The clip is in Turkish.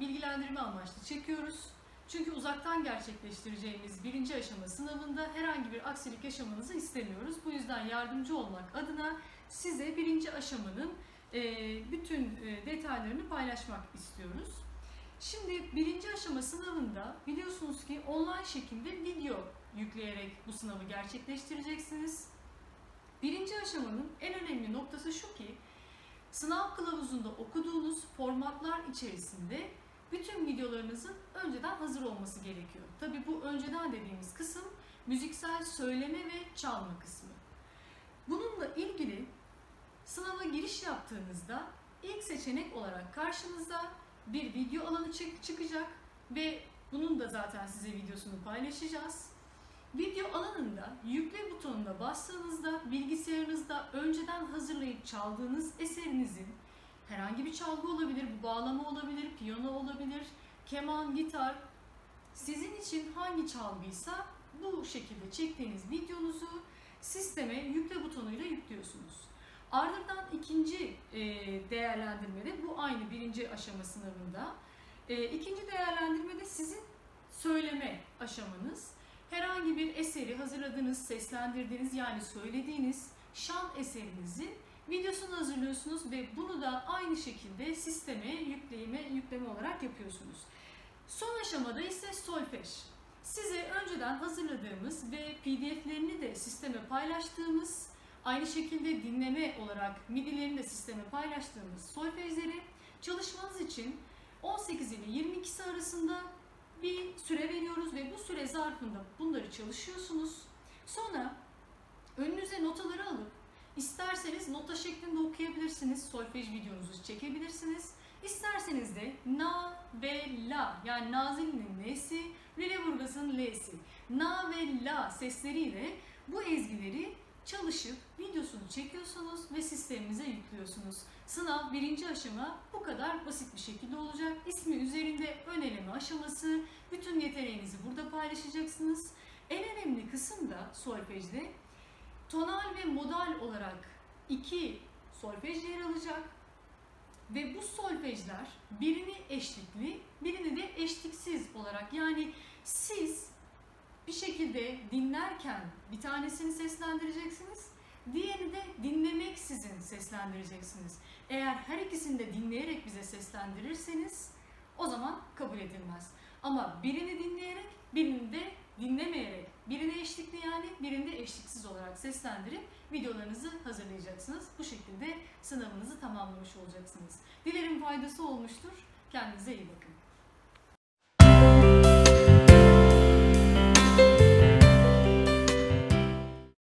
bilgilendirme amaçlı çekiyoruz. Çünkü uzaktan gerçekleştireceğimiz birinci aşama sınavında herhangi bir aksilik yaşamanızı istemiyoruz. Bu yüzden yardımcı olmak adına size birinci aşamanın e, bütün e, detaylarını paylaşmak istiyoruz. Şimdi birinci aşama sınavında biliyorsunuz ki online şekilde video yükleyerek bu sınavı gerçekleştireceksiniz. Birinci aşamanın en önemli noktası şu ki sınav kılavuzunda okuduğunuz formatlar içerisinde bütün videolarınızın önceden hazır olması gerekiyor. Tabi bu önceden dediğimiz kısım müziksel söyleme ve çalma kısmı. Bununla ilgili sınava giriş yaptığınızda ilk seçenek olarak karşınıza bir video alanı çık- çıkacak ve bunun da zaten size videosunu paylaşacağız. Video alanında butonuna bastığınızda bilgisayarınızda önceden hazırlayıp çaldığınız eserinizin herhangi bir çalgı olabilir, bu bağlama olabilir, piyano olabilir, keman, gitar. Sizin için hangi çalgıysa bu şekilde çektiğiniz videonuzu sisteme yükle butonuyla yüklüyorsunuz. Ardından ikinci e, değerlendirmede bu aynı birinci aşama sınavında. E, ikinci değerlendirmede sizin söyleme aşamanız. Herhangi bir eseri hazırladığınız, seslendirdiğiniz yani söylediğiniz şan eserinizin videosunu hazırlıyorsunuz ve bunu da aynı şekilde sisteme yükleme, yükleme olarak yapıyorsunuz. Son aşamada ise solfej. Size önceden hazırladığımız ve pdf'lerini de sisteme paylaştığımız, aynı şekilde dinleme olarak midilerini de sisteme paylaştığımız solfejleri çalışmanız için 18 ile 22 arasında bir süre veriyoruz ve bu süre zarfında bunları çalışıyorsunuz. Sonra önünüze notaları alıp isterseniz nota şeklinde okuyabilirsiniz. Solfej videonuzu çekebilirsiniz. İsterseniz de na ve la yani nazilinin n'si, Lüleburgaz'ın l'si. Na ve la sesleriyle bu ezgileri çalışıp videosunu çekiyorsunuz ve sistemimize yüklüyorsunuz. Sınav birinci aşama bu kadar basit bir şekilde olacak. İsmi üzerinde ön eleme aşaması. Bütün yeteneğinizi burada paylaşacaksınız. En önemli kısım da solfejde tonal ve modal olarak iki solfej yer alacak. Ve bu solfejler birini eşlikli, birini de eşliksiz olarak yani siz bir şekilde dinlerken bir tanesini seslendireceksiniz, diğerini de dinlemeksizin seslendireceksiniz. Eğer her ikisini de dinleyerek bize seslendirirseniz o zaman kabul edilmez. Ama birini dinleyerek, birini de dinlemeyerek, birini eşlikli yani birini de eşliksiz olarak seslendirip videolarınızı hazırlayacaksınız. Bu şekilde sınavınızı tamamlamış olacaksınız. Dilerim faydası olmuştur. Kendinize iyi bakın.